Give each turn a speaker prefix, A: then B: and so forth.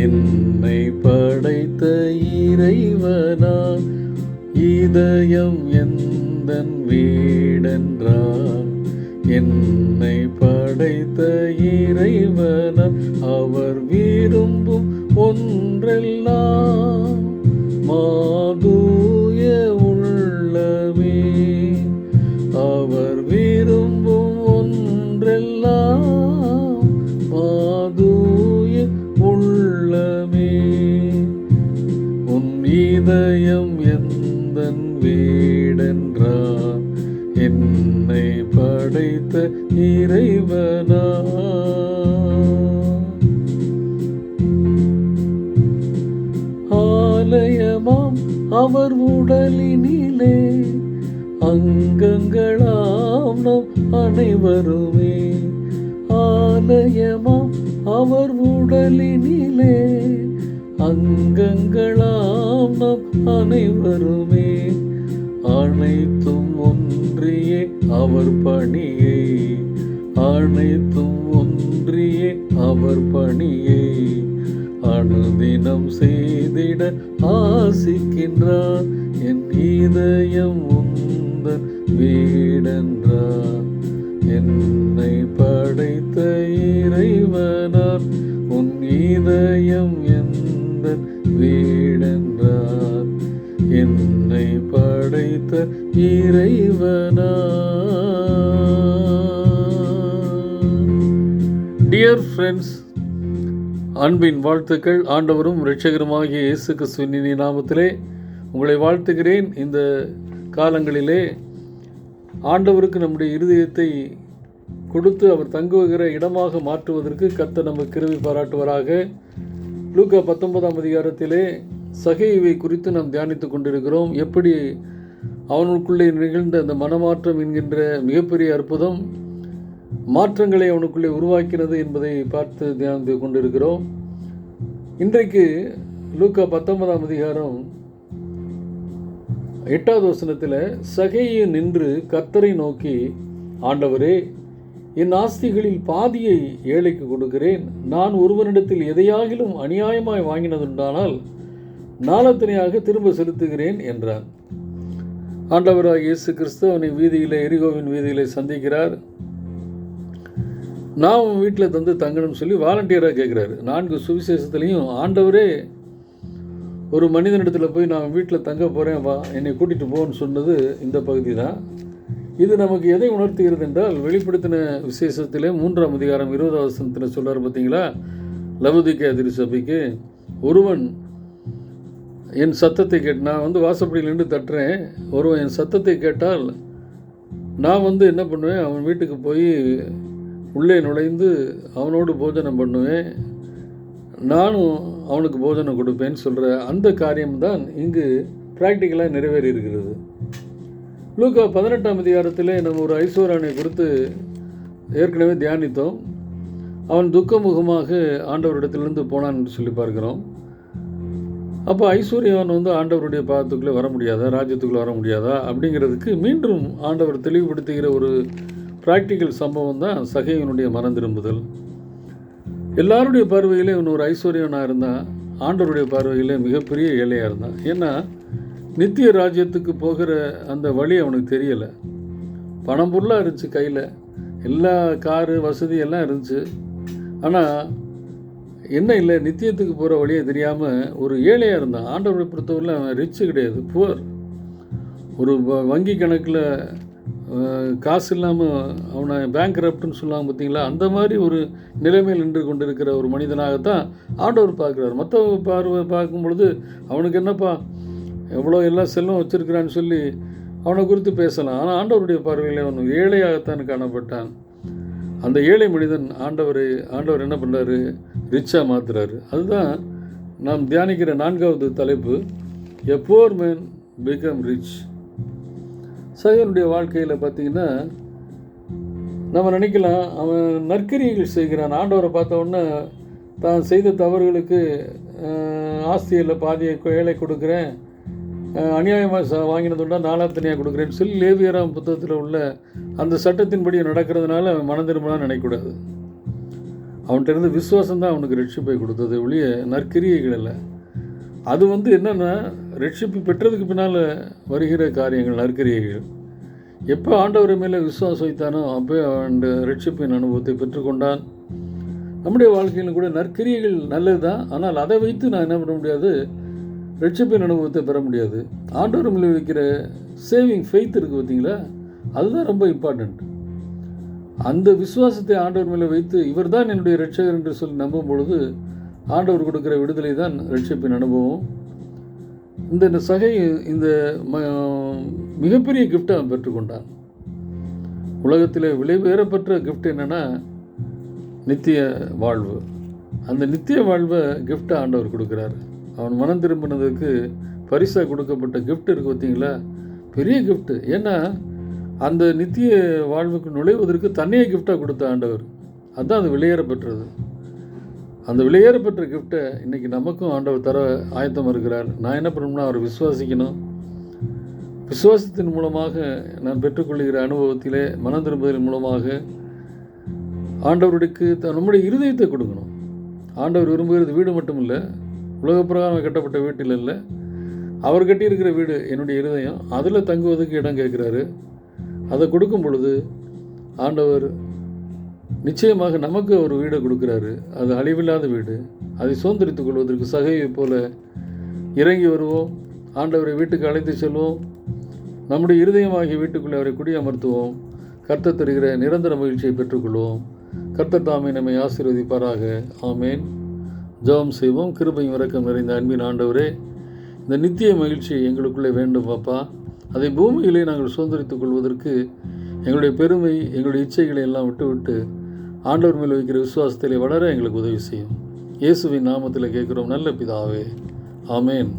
A: என்னை படைத்த இறைவனா? இதயம் எந்தன் வீடென்றார் என்னை படைத்த இறைவனா? அவர் விரும்பும் ஒன்றெல்லாம் மாதூ உள்ளமே. உன் இதயம் எந்தன் வீடென்றார்? என்னை படைத்த இறைவனா? ஆலயமாம் அவர் உடலினிலே அங்கங்களாம் நம் அனைவருமே. ஆலயமாம் அவர் உடலினிலே அங்கங்களாம் நம் அனைவருமே. அனைத்தும் ஒன்றியே அவர் பணியை. அனைத்தும் ஒன்றியே அவர் பணியை. அனுதினம் செய்திட ஆசிக்கின்றார். இறைவனார் உன் இதயம் எந்த வீடென்றார். என்னை படைத்த இறைவனா டியர் ஃப்ரெண்ட்ஸ் அன்பின் வாழ்த்துக்கள். ஆண்டவரும் இரட்சகருமாகிய இயேசு கிறிஸ்துவின் நாமத்திலே உங்களை வாழ்த்துகிறேன். இந்த காலங்களிலே ஆண்டவருக்கு நம்முடைய இருதயத்தை கொடுத்து அவர் தங்குகிற இடமாக மாற்றுவதற்கு கர்த்தர் நம்ம கிருவி பாராட்டுவராக. லூக்கா பத்தொன்பதாம் அதிகாரத்திலே சகைவை குறித்து நாம் தியானித்து கொண்டிருக்கிறோம். எப்படி அவனுக்குள்ளே நிகழ்ந்த அந்த மனமாற்றம் என்கின்ற மிகப்பெரிய அற்புதம் மாற்றங்களை அவனுக்குள்ளே உருவாக்கினது என்பதை பார்த்து தியானித்து கொண்டிருக்கிறோம். இன்றைக்கு லூக்கா பத்தொன்பதாம் அதிகாரம் எட்டாவது வசனத்தில் சகையை நின்று கர்த்தரை நோக்கி ஆண்டவரே என் ஆஸ்திகளில் பாதியை ஏழைக்கு கொடுக்கிறேன். நான் ஒருவனிடத்தில் எதையாகிலும் அநியாயமாய் வாங்கினதுண்டானால் நாளத்தனையாக திரும்ப செலுத்துகிறேன் என்றார் ஆண்டவராக இயேசு கிறிஸ்து அவனை எரிகோவின் வீதியில் சந்திக்கிறார். நான் உன் வீட்டில் தந்து தங்கணும்னு சொல்லி வாலண்டியராக கேட்குறாரு. நான்கு சுவிசேஷத்துலேயும் ஆண்டவரே ஒரு மனிதனிடத்தில் போய் நான் வீட்டில் தங்க போகிறேன் வா என்னை கூட்டிகிட்டு போன்னு சொன்னது இந்த பகுதி தான் இது நமக்கு எதை உணர்த்துகிறது என்றால் வெளிப்படுத்தின விசேஷத்திலே மூன்றாம் அதிகாரம் இருபதாவது வசனத்தில் சொல்கிறார் பார்த்தீங்களா லவுதிக்க திருச்சபைக்கு ஒருவன் என் சத்தத்தை கேட்டு நான் வந்து வாசப்படியில் நின்று தட்டுறேன். ஒருவன் என் சத்தத்தை கேட்டால் நான் வந்து என்ன பண்ணுவேன்? அவன் வீட்டுக்கு போய் உள்ளே நுழைந்து அவனோடு போஜனம் பண்ணுவேன். நானும் அவனுக்கு போஜனம் கொடுப்பேன்னு சொல்கிற அந்த காரியம்தான் இங்கு ப்ராக்டிக்கலாக நிறைவேறி இருக்கிறது லூக்கா பதினெட்டாம் அதிகாரத்திலே நம்ம ஒரு ஐஸ்வர்யானை குறித்து ஏற்கனவே தியானித்தோம். அவன் துக்கமுகமாக ஆண்டவரிடத்திலிருந்து போனான் என்று சொல்லி பார்க்கிறோம். அப்போ ஐஸ்வர்யவன் வந்து ஆண்டவருடைய பாதத்துக்குள்ளே வர முடியாதா? ராஜ்யத்துக்குள்ளே வர முடியாதா? அப்படிங்கிறதுக்கு மீண்டும் ஆண்டவர் தெளிவுபடுத்துகிற ஒரு ப்ராக்டிக்கல் சம்பவம் தான் சகைவனுடைய மனம் திரும்புதல். எல்லாருடைய பார்வையிலே இவன் ஒரு ஐஸ்வர்யவனாக இருந்தான். ஆண்டவருடைய பார்வையிலே மிகப்பெரிய ஏழையாக இருந்தான். ஏன்னா நித்திய ராஜ்யத்துக்கு போகிற அந்த வழி அவனுக்கு தெரியலை. பணம் பொருளாக இருந்துச்சு கையில். எல்லா காரு வசதி எல்லாம் இருந்துச்சு. ஆனால் என்ன இல்லை நித்தியத்துக்கு போகிற வழியே தெரியாமல் ஒரு ஏழையாக இருந்தான். ஆண்டவரை பொறுத்தவரையில் அவன் ரிச்சு கிடையாது புவர் ஒரு வ- வங்கி கணக்கில் காசு இல்லாமல் அவனை பேங்க் ரப்ட்னு சொல்லுவாங்க பார்த்தீங்களா? அந்த மாதிரி ஒரு நிலைமையில் நின்று கொண்டிருக்கிற ஒரு மனிதனாகத்தான் ஆண்டவர் பார்க்குறாரு. மற்றவங்க பார்வை பார்க்கும் பொழுது அவனுக்கு என்னப்பா? எவ்வளோ எல்லாம் செல்லும் வச்சிருக்கிறான்னு சொல்லி அவனை குறித்து பேசலாம். ஆனால் ஆண்டவருடைய பார்வையில் அவன் ஏழையாகத்தான் காணப்பட்டான். அந்த ஏழை மனிதன் ஆண்டவர் ஆண்டவர் என்ன பண்ணுறாரு ரிச்சாக மாத்துறாரு. அதுதான் நாம் தியானிக்கிற நான்காவது தலைப்பு. A poor man become rich சகனுடைய வாழ்க்கையில் பார்த்திங்கன்னா நம்ம நினைக்கலாம் அவன் நற்கிரியைகள் செய்கிறான். ஆண்டவரை பார்த்த உடனே தான் செய்த தவறுகளுக்கு ஆஸ்தியில் பாதியை ஏழை கொடுக்குறேன். அநியாயமாக ச வாங்கினதுண்டா நாலாத்தனியாக கொடுக்குறேன்னு சொல்லி லேவியராம் புத்தகத்தில் உள்ள அந்த சட்டத்தின்படி நடக்கிறதுனால அவன் மனம் திரும்பலாம் நினைக்கக்கூடாது. அவன்கிட்ட இருந்து விசுவாசம் தான் அவனுக்கு ரட்சிப்பை கொடுத்தது ஒழிய நற்கிரியைகள் இல்லை அது வந்து என்னென்னா ரட்சிப்பு பெற்றதுக்கு பின்னால் வருகிற காரியங்கள் நற்கிரியைகள். எப்போ ஆண்டவர் மேலே விசுவாசம் வைத்தானோ அப்போ அந்த ரட்சிப்பின் அனுபவத்தை பெற்றுக்கொண்டான் நம்முடைய வாழ்க்கையிலும் கூட நற்கிரியைகள் நல்லது தான் ஆனால் அதை வைத்து நான் என்ன பண்ண முடியாது? ரட்சிப்பின் அனுபவத்தை பெற முடியாது. ஆண்டவர் மேலே வைக்கிற சேவிங் ஃபெய்த் இருக்குது பார்த்தீங்களா? அதுதான் ரொம்ப இம்பார்ட்டண்ட் அந்த விசுவாசத்தை ஆண்டவர் மேலே வைத்து இவர் தான் என்னுடைய ரட்சகர் என்று சொல்லி நம்பும் பொழுது ஆண்டவர் கொடுக்குற விடுதலை தான் ரட்சிப்பின் அனுபவம். இந்த இந்த சகை இந்த ம மிகப்பெரிய கிஃப்டை அவன் பெற்றுக்கொண்டான் உலகத்தில் விலைபெறப்பட்ட கிஃப்ட் என்னென்னா நித்திய வாழ்வு. அந்த நித்திய வாழ்வை கிஃப்டை ஆண்டவர் கொடுக்குறாரு. அவன் மனம் திரும்பினதுக்கு பரிசாக கொடுக்கப்பட்ட கிஃப்ட் இருக்குது பார்த்தீங்களா? பெரிய கிஃப்ட்டு ஏன்னா அந்த நித்திய வாழ்வுக்கு நுழைவதற்கு தன்னையே கிஃப்டாக கொடுத்த ஆண்டவர். அதுதான் அது வெளியேறப்பெற்றது அந்த வெளியேறப்பெற்ற கிஃப்ட்டை இன்றைக்கி நமக்கும் ஆண்டவர் தர ஆயத்தம் இருக்கிறார். நான் என்ன பண்ணணும்னா அவரை விசுவாசிக்கணும். விசுவாசத்தின் மூலமாக நான் பெற்றுக்கொள்கிற அனுபவத்திலே மனம் திரும்புவதன் மூலமாக ஆண்டவருக்கு த- நம்முடைய இருதயத்தை கொடுக்கணும். ஆண்டவர் விரும்புகிறது வீடு மட்டும் இல்லை உலக பிரகாரம் கட்டப்பட்ட வீட்டில் இல்லை. அவர் கட்டியிருக்கிற வீடு என்னுடைய இருதயம். அதில் தங்குவதற்கு இடம் கேட்குறாரு. அதை கொடுக்கும் பொழுது ஆண்டவர் நிச்சயமாக நமக்கு ஒரு வீடை கொடுக்குறாரு. அது அழிவில்லாத வீடு. அதை சுதந்திரித்துக் கொள்வதற்கு சகையை போல இறங்கி வருவோம். ஆண்டவரை வீட்டுக்கு அழைத்து செல்வோம். நம்முடைய இருதயமாகிய வீட்டுக்குள்ளே அவரை குடியமர்த்துவோம். கர்த்தர் தருகிற நிரந்தர மகிழ்ச்சியை பெற்றுக்கொள்வோம். கர்த்தர் தாமே நம்மை ஆசீர்வதிப்பாராக. ஆமேன். ஜெபம் செய்வோம். கிருபையும் இறக்கம் நிறைந்த அன்பின் ஆண்டவரே இந்த நித்திய மகிழ்ச்சி எங்களுக்குள்ளே வேண்டும் பாப்பா அதை பூமியிலே நாங்கள் சுதந்திரித்துக் கொள்வதற்கு எங்களுடைய பெருமை எங்களுடைய இச்சைகளை எல்லாம் விட்டுவிட்டு ஆண்டவர் மேல் வைக்கிற விசுவாசத்திலே வளர எங்களுக்கு உதவி செய்யும். இயேசுவின் நாமத்தில் கேட்குறோம் நல்ல பிதாவே. ஆமேன்.